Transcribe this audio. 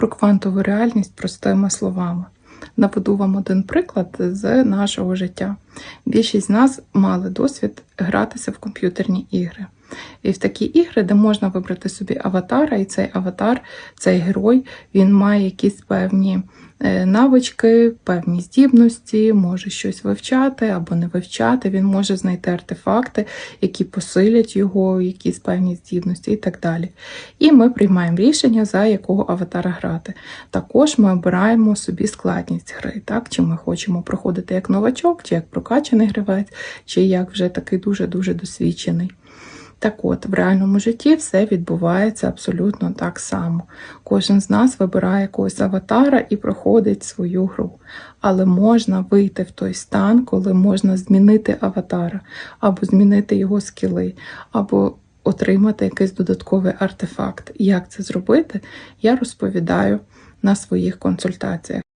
про квантову реальність простими словами. Наведу вам один приклад з нашого життя. Більшість з нас мали досвід гратися в комп'ютерні ігри. І в такі ігри, де можна вибрати собі аватара, і цей аватар, цей герой, він має якісь певні навички, певні здібності, може щось вивчати або не вивчати. Він може знайти артефакти, які посилять його, якісь певні здібності і так далі. І ми приймаємо рішення, за якого аватара грати. Також ми обираємо собі складність гри, так? чи ми хочемо проходити як новачок, чи як прокачаний гравець, чи як вже такий дуже-дуже досвідчений. Так от, в реальному житті все відбувається абсолютно так само. Кожен з нас вибирає якогось аватара і проходить свою гру. Але можна вийти в той стан, коли можна змінити аватара, або змінити його скіли, або отримати якийсь додатковий артефакт. Як це зробити, я розповідаю на своїх консультаціях.